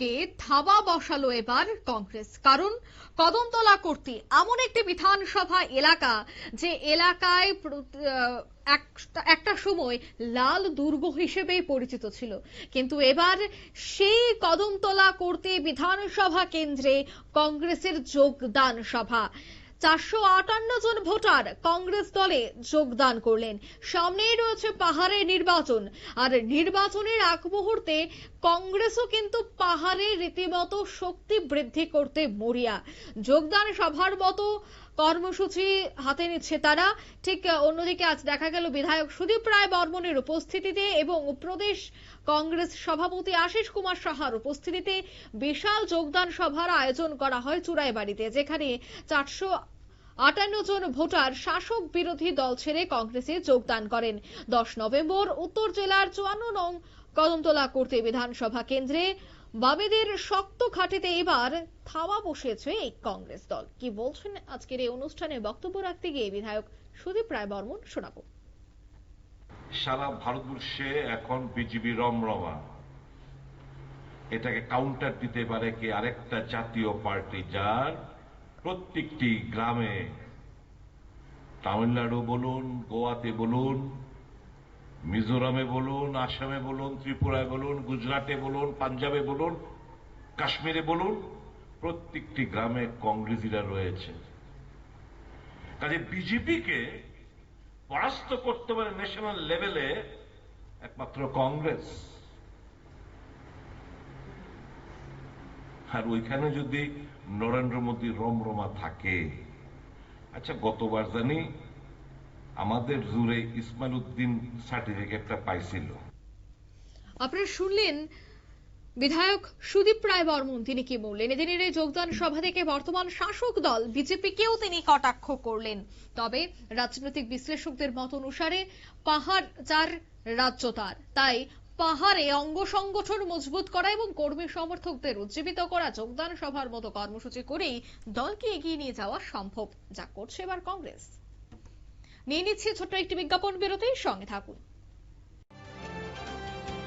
উদ্যোগে থাবা বসালো এবার কংগ্রেস। কারণ কদমতলা করতে এমন একটি বিধানসভা এলাকা যে এলাকায় একটা সময় লাল দুর্গ হিসেবে পরিচিত ছিল। কিন্তু এবার সেই কদমতলা করতে বিধানসভা কেন্দ্রে কংগ্রেসের যোগদান সভা। চারশো আটান্ন জন ভোটার কংগ্রেস দলে যোগদান করলেন। সামনেই রয়েছে পাহাড়ের নির্বাচন। আর নির্বাচনের আগ মুহূর্তে কংগ্রেসও কিন্তু পাহাড়ে রীতিমতো শক্তি বৃদ্ধি করতে মরিয়া। যোগদান সভার মতো কর্মসূচি হাতে নিচ্ছে তারা। ঠিক অন্যদিকে আজ দেখা গেল বিধায়ক সুদীপ রায় বর্মনের উপস্থিতিতে এবং প্রদেশ কংগ্রেস সভাপতি আশিস কুমার সাহার উপস্থিতিতে বিশাল যোগদান সভার আয়োজন করা হয় চুরাইবাড়িতে যেখানে চারশো আটান্ন জন ভোটার শাসক বিরোধী দল ছেড়ে কংগ্রেসে যোগদান করেন। দশ নভেম্বর উত্তর জেলার চুয়ান্ন নং কদমতলা করতে বিধানসভা কেন্দ্রে বামেদের শক্ত খাটিতে এবার থাওয়া বসেছে এই কংগ্রেস দল। কি বলছেন আজকের এই অনুষ্ঠানে বক্তব্য রাখতে গিয়ে বিধায়ক সুদীপ রায় বর্মন শোনাবো। সারা ভারতবর্ষে এখন বিজেপি রমরমা। এটাকে কাউন্টার দিতে পারে কি আরেকটা জাতীয় পার্টি, যার প্রত্যেকটি গ্রামে তামিলনাড়ু বলুন, গোয়াতে বলুন, মিজোরামে বলুন, আসামে বলুন, ত্রিপুরায় বলুন, গুজরাটে বলুন, পাঞ্জাবে বলুন, কাশ্মীরে বলুন, প্রত্যেকটি গ্রামে কংগ্রেসিরা রয়েছে। কাজে বিজেপিকে পরাস্ত করতে পারে ন্যাশনাল লেভেলে একমাত্র কংগ্রেস। আর ওইখানে যদি নরেন্দ্র মোদী রমরমা থাকে। আচ্ছা গতবার জানি আমাদের জুড়ে ইসমাইল উদ্দিন সার্টিফিকেটটা পাইছিল। আপনারা শুনলেন বিধায়ক সুদীপ রায় বর্মন, তিনি কি বললেন? এদিনের এই যোগদান সভা থেকে বর্তমান শাসক দল বিজেপিকেও তিনি কটাক্ষ করলেন। তবে রাজনৈতিক বিশ্লেষকদের মত অনুসারে পাহাড় যার রাজ্য তার। তাই পাহাড়ে অঙ্গ সংগঠন মজবুত করা এবং কর্মী সমর্থকদের উজ্জীবিত করা যোগদান সভার মতো কর্মসূচি করেই দলকে এগিয়ে নিয়ে যাওয়া সম্ভব, যা করছে এবার কংগ্রেস। নিয়ে নিচ্ছে ছোট্ট একটি বিজ্ঞাপন বিরতির সঙ্গে থাকুন।